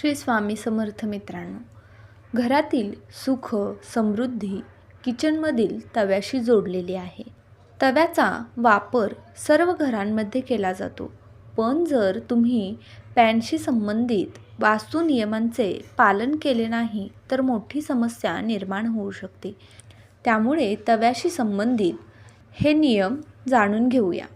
श्री स्वामी समर्थ मित्रांनो घरातील सुख समृद्धी किचनमधील तव्याशी जोडलेली आहे. तव्याचा वापर सर्व घरांमध्ये केला जातो. पण जर तुम्ही पॅनशी संबंधित वास्तू नियमांचे पालन केले नाही तर मोठी समस्या निर्माण होऊ शकते. त्यामुळे तव्याशी संबंधित हे नियम जाणून घेऊया.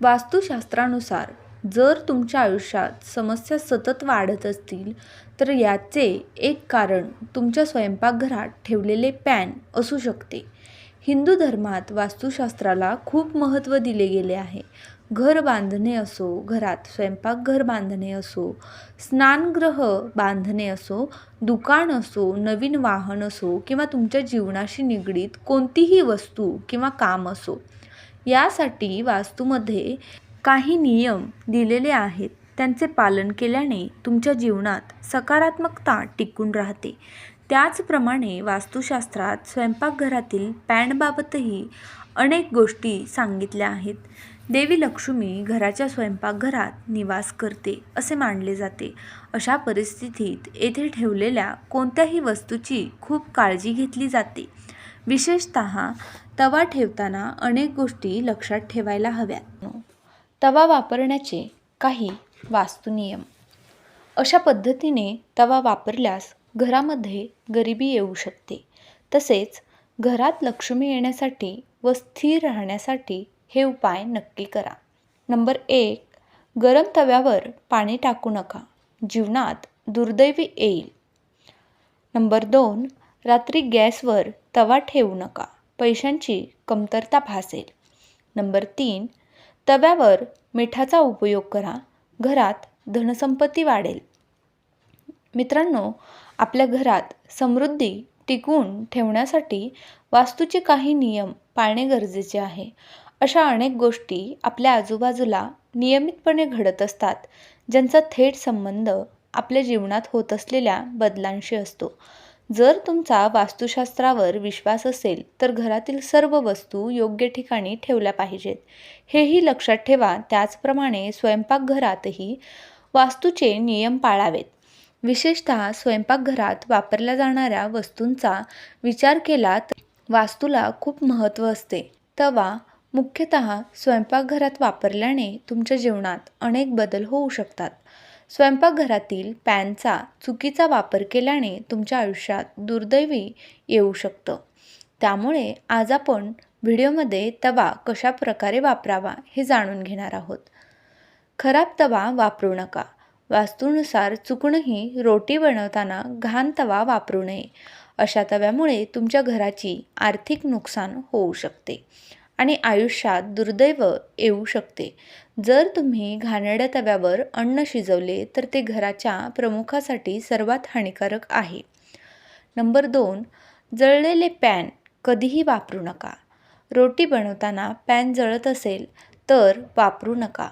वास्तुशास्त्रानुसार जर तुमच्या आयुष्यात समस्या सतत वाढत असतील तर याचे एक कारण तुमच्या स्वयंपाकघरात ठेवलेले पॅन असू शकते. हिंदू धर्मात वास्तुशास्त्राला खूप महत्त्व दिले गेले आहे. घर बांधणे असो घरात स्वयंपाकघर बांधणे असो स्नानगृह बांधणे असो दुकान असो नवीन वाहन असो किंवा तुमच्या जीवनाशी निगडीत कोणतीही वस्तू किंवा काम असो यासाठी वास्तूमध्ये काही नियम दिलेले आहेत. त्यांचे पालन केल्याने तुमच्या जीवनात सकारात्मकता टिकून राहते. त्याचप्रमाणे वास्तुशास्त्रात स्वयंपाकघरातील पॅनबाबतही अनेक गोष्टी सांगितल्या आहेत. देवी लक्ष्मी घराच्या स्वयंपाकघरात निवास करते असे मानले जाते. अशा परिस्थितीत येथे ठेवलेल्या कोणत्याही वस्तूची खूप काळजी घेतली जाते. विशेषत तवा ठेवताना अनेक गोष्टी लक्षात ठेवायला हव्यात. तवा वापरण्याचे काही वास्तुनियम. अशा पद्धतीने तवा वापरल्यास घरामध्ये गरिबी येऊ शकते. तसेच घरात लक्ष्मी येण्यासाठी व स्थिर राहण्यासाठी हे उपाय नक्की करा. नंबर एक गरम तव्यावर पाणी टाकू नका. जीवनात दुर्दैवी येईल. नंबर दोन रात्री गॅसवर तवा ठेवू नका. पैशांची कमतरता भासेल. नंबर तीन तव्यावर मिठाचा उपयोग करा. घरात धनसंपत्ती वाढेल. मित्रांनो आपल्या घरात समृद्धी टिकवून ठेवण्यासाठी वास्तूचे काही नियम पाळणे गरजेचे आहे. अशा अनेक गोष्टी आपल्या आजूबाजूला नियमितपणे घडत असतात ज्यांचा थेट संबंध आपल्या जीवनात होत असलेल्या बदलांशी असतो. जर तुमचा वास्तुशास्त्रावर विश्वास असेल तर घरातील सर्व वस्तू योग्य ठिकाणी ठेवल्या पाहिजेत. हेही लक्षात ठेवा त्याचप्रमाणे स्वयंपाकघरातही वास्तूचे नियम पाळावेत. विशेषतः स्वयंपाकघरात वापरल्या जाणाऱ्या वस्तूंचा विचार केला तर वास्तूला खूप महत्त्व असते. तवा मुख्यतः स्वयंपाकघरात वापरल्याने तुमच्या जीवनात अनेक बदल होऊ शकतात. स्वयंपाकघरातील पॅनचा चुकीचा वापर केल्याने तुमच्या आयुष्यात दुर्दैवी येऊ शकतं. त्यामुळे आज आपण व्हिडिओमध्ये तवा कशा प्रकारे वापरावा हे जाणून घेणार आहोत. खराब तवा वापरू नका. वास्तूनुसार चुकूनही रोटी बनवताना घाण तवा वापरू नये. अशा तव्यामुळे तुमच्या घराची आर्थिक नुकसान होऊ शकते आणि आयुष्यात दुर्दैव येऊ शकते. जर तुम्ही घाणेरड्या तव्यावर अन्न शिजवले तर ते घराच्या प्रमुखासाठी सर्वात हानिकारक आहे. नंबर दोन जळलेले पॅन कधीही वापरू नका. रोटी बनवताना पॅन जळत असेल तर वापरू नका.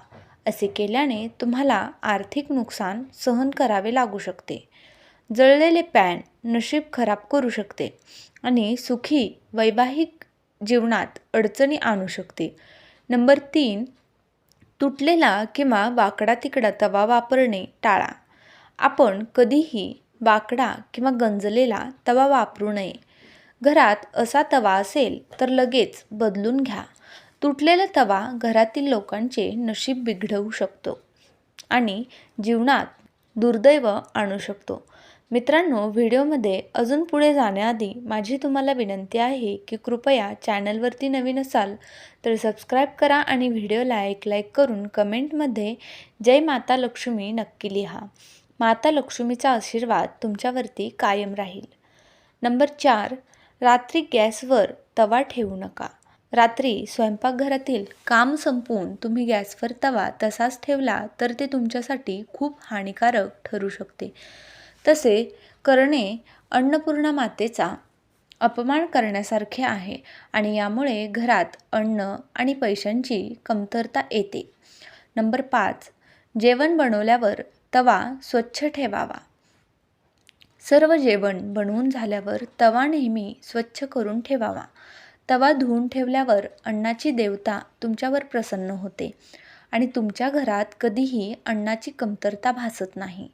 असे केल्याने तुम्हाला आर्थिक नुकसान सहन करावे लागू शकते. जळलेले पॅन नशीब खराब करू शकते आणि सुखी वैवाहिक जीवनात अडचणी आणू शकते. नंबर तीन तुटलेला किंवा वाकडा तिकडा तवा वापरणे टाळा. आपण कधीही वाकडा किंवा गंजलेला तवा वापरू नये. घरात असा तवा असेल तर लगेच बदलून घ्या. तुटलेला तवा घरातील लोकांचे नशीब बिघडवू शकतो आणि जीवनात दुर्दैव आणू शकतो. मित्रांनो व्हिडिओमध्ये अजून पुढे जाण्याआधी माझी तुम्हाला विनंती आहे की कृपया चॅनलवरती नवीन असाल तर सबस्क्राईब करा आणि व्हिडिओला एक लाईक करून कमेंटमध्ये जय माता लक्ष्मी नक्की लिहा. माता लक्ष्मीचा आशीर्वाद तुमच्यावरती कायम राहील. नंबर चार रात्री गॅसवर तवा ठेवू नका. रात्री स्वयंपाकघरातील काम संपवून तुम्ही गॅसवर तवा तसाच ठेवला तर ते तुमच्यासाठी खूप हानिकारक ठरू शकते. तसे करणे अन्नपूर्णा मातेचा अपमान करण्यासारखे आहे आणि यामुळे घरात अन्न आणि पैशांची कमतरता येते. नंबर पाच जेवण बनवल्यावर तवा स्वच्छ ठेवावा. सर्व जेवण बनवून झाल्यावर तवा नेहमी स्वच्छ करून ठेवावा. तवा धुवून ठेवल्यावर अन्नाची देवता तुमच्यावर प्रसन्न होते आणि तुमच्या घरात कधीही अन्नाची कमतरता भासत नाही.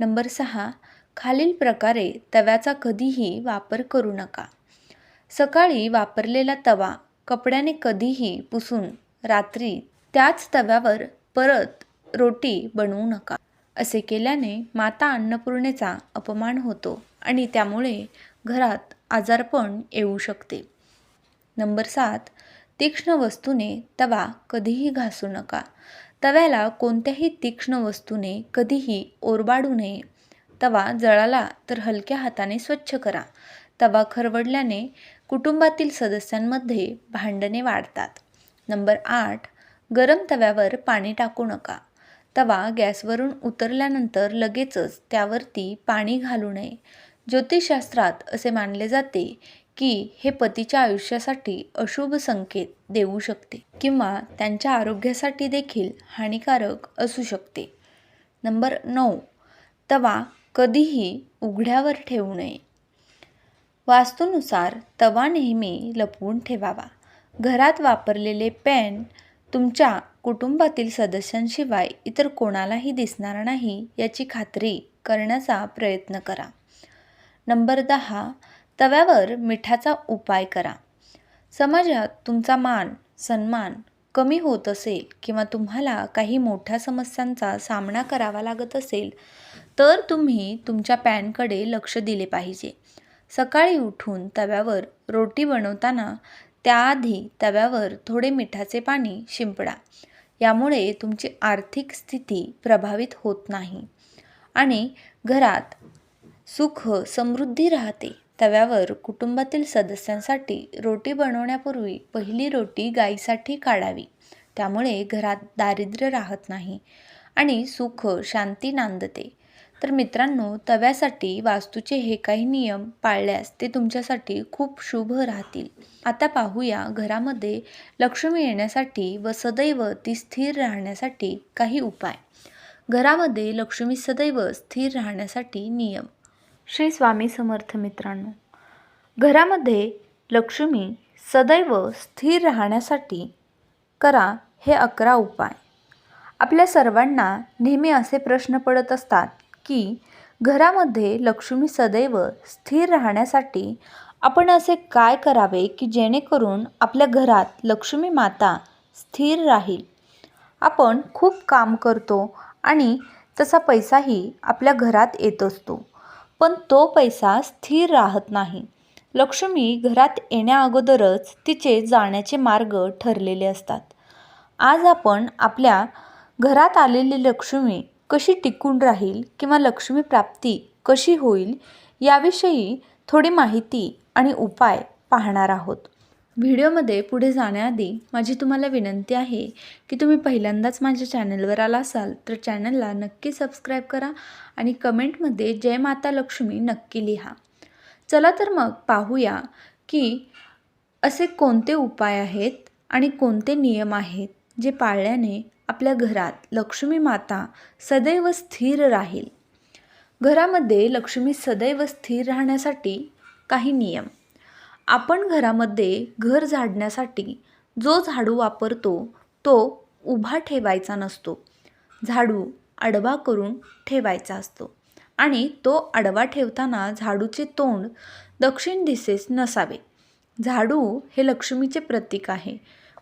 नंबर सहा खालील प्रकारे तव्याचा कधीही वापर करू नका. सकाळी वापरलेला तवा कपड्याने कधीही पुसून रात्री त्याच तव्यावर परत रोटी बनवू नका. असे केल्याने माता अन्नपूर्णेचा अपमान होतो आणि त्यामुळे घरात आजारपण येऊ शकते. नंबर सात तीक्ष्ण वस्तूने तवा कधीही घासू नका. तव्याला कोणत्याही तीक्ष्ण वस्तूने कधीही ओरबाडू नये. तवा जळाला तर हलक्या हाताने स्वच्छ करा. तवा खरवडल्याने कुटुंबातील सदस्यांमध्ये भांडणे वाढतात. नंबर आठ गरम तव्यावर पाणी टाकू नका. तवा गॅसवरून उतरल्यानंतर लगेचच त्यावरती पाणी घालू नये. ज्योतिषशास्त्रात असे मानले जाते की हे पतीच्या आयुष्यासाठी अशुभ संकेत देऊ शकते किंवा त्यांच्या आरोग्यासाठी देखील हानिकारक असू शकते. नंबर नऊ. तवा कधीही उघड्यावर ठेवू नये. वास्तूनुसार तवा नेहमी लपवून ठेवावा. घरात वापरलेले पॅन तुमच्या कुटुंबातील सदस्यांशिवाय इतर कोणालाही दिसणार नाही याची खात्री करण्याचा प्रयत्न करा. नंबर दहा. तव्यावर मिठाचा उपाय करा. समाजात तुमचा मान सन्मान कमी होत असेल किंवा तुम्हाला काही मोठ्या समस्यांचा सामना करावा लागत असेल तर तुम्ही तुमच्या पॅनकडे लक्ष दिले पाहिजे. सकाळी उठून तव्यावर रोटी बनवताना त्याआधी तव्यावर थोडे मिठाचे पाणी शिंपडा. यामुळे तुमची आर्थिक स्थिती प्रभावित होत नाही आणि घरात सुख समृद्धी राहते. तव्यावर कुटुंबातील सदस्यांसाठी रोटी बनवण्यापूर्वी पहिली रोटी गाईसाठी काढावी. त्यामुळे घरात दारिद्र्य राहत नाही आणि सुख शांती नांदते. तर मित्रांनो तव्यासाठी वास्तूचे हे काही नियम पाळल्यास ते तुमच्यासाठी खूप शुभ राहतील. आता पाहूया घरामध्ये लक्ष्मी येण्यासाठी व सदैव ती स्थिर राहण्यासाठी काही उपाय. घरामध्ये लक्ष्मी सदैव स्थिर राहण्यासाठी नियम. श्री स्वामी समर्थ मित्रांनो घरामध्ये लक्ष्मी सदैव स्थिर राहण्यासाठी करा हे अकरा उपाय. आपल्या सर्वांना नेहमी असे प्रश्न पडत असतात की घरामध्ये लक्ष्मी सदैव स्थिर राहण्यासाठी आपण असे काय करावे की जेणेकरून आपल्या घरात लक्ष्मी माता स्थिर राहील? आपण खूप काम करतो आणि तसा पैसाही आपल्या घरात येत असतो. पण तो पैसा स्थिर राहत नाही. लक्ष्मी घरात येण्याअगोदरच तिचे जाण्याचे मार्ग ठरलेले असतात. आज आपण आपल्या घरात आलेली लक्ष्मी कशी टिकून राहील किंवा लक्ष्मी प्राप्ती कशी होईल याविषयी थोडी माहिती आणि उपाय पाहणार आहोत. व्हिडिओमध्ये पुढे जाण्याआधी माझी तुम्हाला विनंती आहे की तुम्ही पहिल्यांदाच माझ्या चॅनलवर आला असाल तर चॅनलला नक्की सबस्क्राईब करा आणि कमेंटमध्ये जय माता लक्ष्मी नक्की लिहा. चला तर मग पाहूया की असे कोणते उपाय आहेत आणि कोणते नियम आहेत जे पाळल्याने आपल्या घरात लक्ष्मी माता सदैव स्थिर राहील. घरामध्ये लक्ष्मी सदैव स्थिर राहण्यासाठी काही नियम. आपण घरामध्ये घर झाडण्यासाठी जो झाडू वापरतो तो उभा ठेवायचा नसतो. झाडू आडवा करून ठेवायचा असतो आणि तो आडवा ठेवताना झाडूचे तोंड दक्षिण दिशेस नसावे. झाडू हे लक्ष्मीचे प्रतीक आहे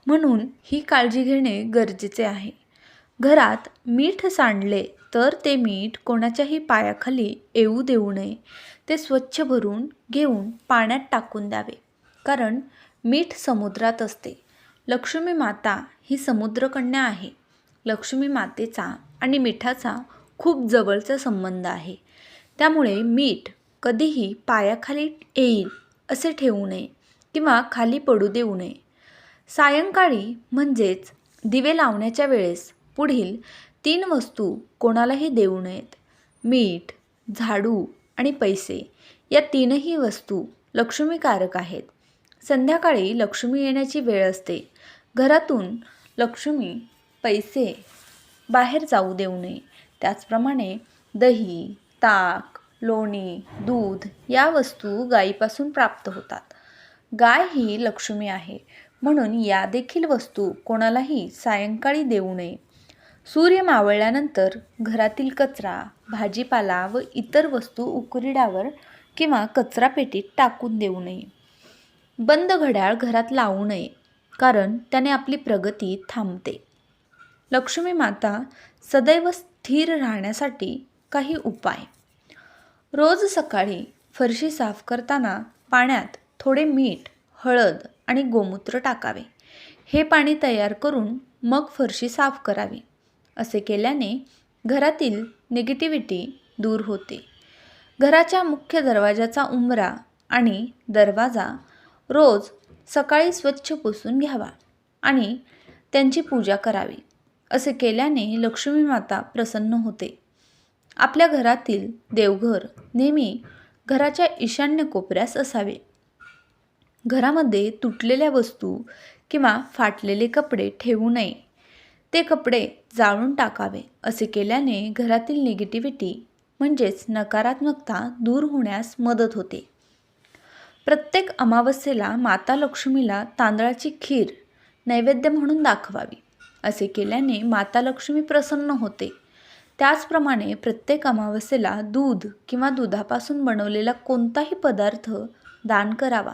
म्हणून ही काळजी घेणे गरजेचे आहे. घरात मीठ सांडले तर ते मीठ कोणाच्याही पायाखाली येऊ देऊ नये. ते स्वच्छ भरून घेऊन पाण्यात टाकून द्यावे. कारण मीठ समुद्रात असते. लक्ष्मी माता ही समुद्रकन्या आहे. लक्ष्मी मातेचा आणि मिठाचा खूप जवळचा संबंध आहे. त्यामुळे मीठ कधीही पायाखाली येईल असे ठेवू नये किंवा खाली पडू देऊ नये. सायंकाळी म्हणजेच दिवे लावण्याच्या वेळेस पुढील तीन वस्तू कोणालाही देऊ नयेत. मीठ झाडू आणि पैसे या तीनही वस्तू लक्ष्मीकारक आहेत. संध्याकाळी लक्ष्मी येण्याची वेळ असते. घरातून लक्ष्मी पैसे बाहेर जाऊ देऊ नये. त्याचप्रमाणे दही ताक लोणी दूध या वस्तू गायीपासून प्राप्त होतात. गाय ही लक्ष्मी आहे. म्हणून या देखील वस्तू कोणालाही सायंकाळी देऊ नये. सूर्य मावळल्यानंतर घरातील कचरा भाजीपाला व इतर वस्तू उकरीडावर किंवा कचरापेटीत टाकून देऊ नये. बंद घड्याळ घरात लावू नये कारण त्याने आपली प्रगती थांबते. लक्ष्मी माता सदैव स्थिर राहण्यासाठी काही उपाय. रोज सकाळी फरशी साफ करताना पाण्यात थोडे मीठ हळद आणि गोमूत्र टाकावे. हे पाणी तयार करून मग फरशी साफ करावी. असे केल्याने घरातील निगेटिव्हिटी दूर होते. घराच्या मुख्य दरवाजाचा उंबरा आणि दरवाजा रोज सकाळी स्वच्छ पुसून घ्यावा आणि त्यांची पूजा करावी असे केल्याने लक्ष्मी माता प्रसन्न होते. आपल्या घरातील देवघर नेहमी घराच्या ईशान्य कोपऱ्यास असावे. घरामध्ये तुटलेल्या वस्तू किंवा फाटलेले कपडे ठेवू नये. ते कपडे जाळून टाकावे असे केल्याने घरातील निगेटिव्हिटी म्हणजेच नकारात्मकता दूर होण्यास मदत होते. प्रत्येक अमावस्येला माता लक्ष्मीला तांदळाची खीर नैवेद्य म्हणून दाखवावी असे केल्याने माता लक्ष्मी प्रसन्न होते. त्याचप्रमाणे प्रत्येक अमावस्येला दूध किंवा दुधापासून बनवलेला कोणताही पदार्थ दान करावा.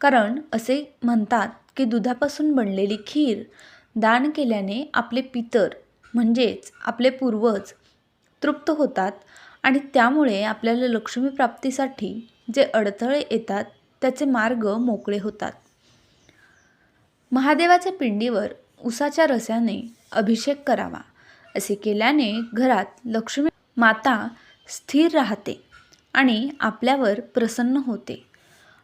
कारण असे म्हणतात की दुधापासून बनलेली खीर दान केल्याने आपले पितर म्हणजेच आपले पूर्वज तृप्त होतात आणि त्यामुळे आपल्याला लक्ष्मी प्राप्तीसाठी जे अडथळे येतात त्याचे मार्ग मोकळे होतात. महादेवाच्या पिंडीवर उसाच्या रस्याने अभिषेक करावा असे केल्याने घरात लक्ष्मी माता स्थिर राहते आणि आपल्यावर प्रसन्न होते.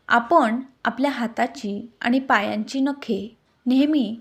आपण आपल्या हाताची आणि पायांची नखे नेहमी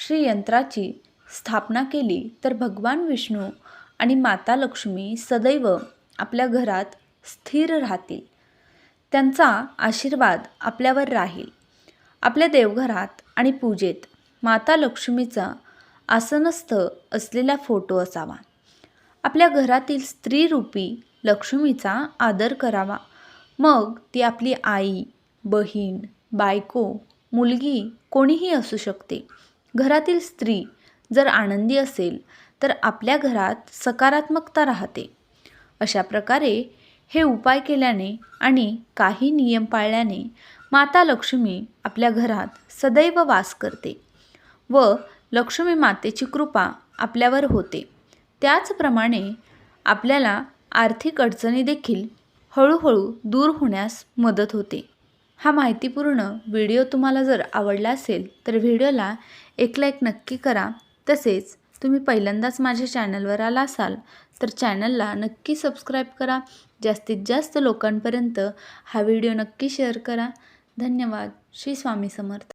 श्रीयंत्राची स्थापना केली तर भगवान विष्णू आणि माता लक्ष्मी सदैव आपल्या घरात स्थिर राहतील. त्यांचा आशीर्वाद आपल्यावर राहील. आपल्या देवघरात आणि पूजेत माता लक्ष्मीचा आसनस्थ असलेला फोटो असावा. आपल्या घरातील स्त्रीरूपी लक्ष्मीचा आदर करावा. मग ती आपली आई बहीण बायको मुलगी कोणीही असू शकते. घरातील स्त्री जर आनंदी असेल तर आपल्या घरात सकारात्मकता राहते. अशा प्रकारे हे उपाय केल्याने आणि काही नियम पाळल्याने माता लक्ष्मी आपल्या घरात सदैव वास करते व लक्ष्मी मातेची कृपा आपल्यावर होते. त्याचप्रमाणे आपल्याला आर्थिक अडचणी देखील हळूहळू दूर होण्यास मदत होते. हा माहितीपूर्ण व्हिडिओ तुम्हाला जर आवडला असेल तर व्हिडिओला एक लाईक नक्की करा. तसेच तुम्ही पहिल्यांदाच माझ्या चॅनलवर आला असाल तर चॅनलला नक्की सबस्क्राईब करा. जास्तीत जास्त लोकांपर्यंत हा व्हिडिओ नक्की शेअर करा. धन्यवाद. श्री स्वामी समर्थ.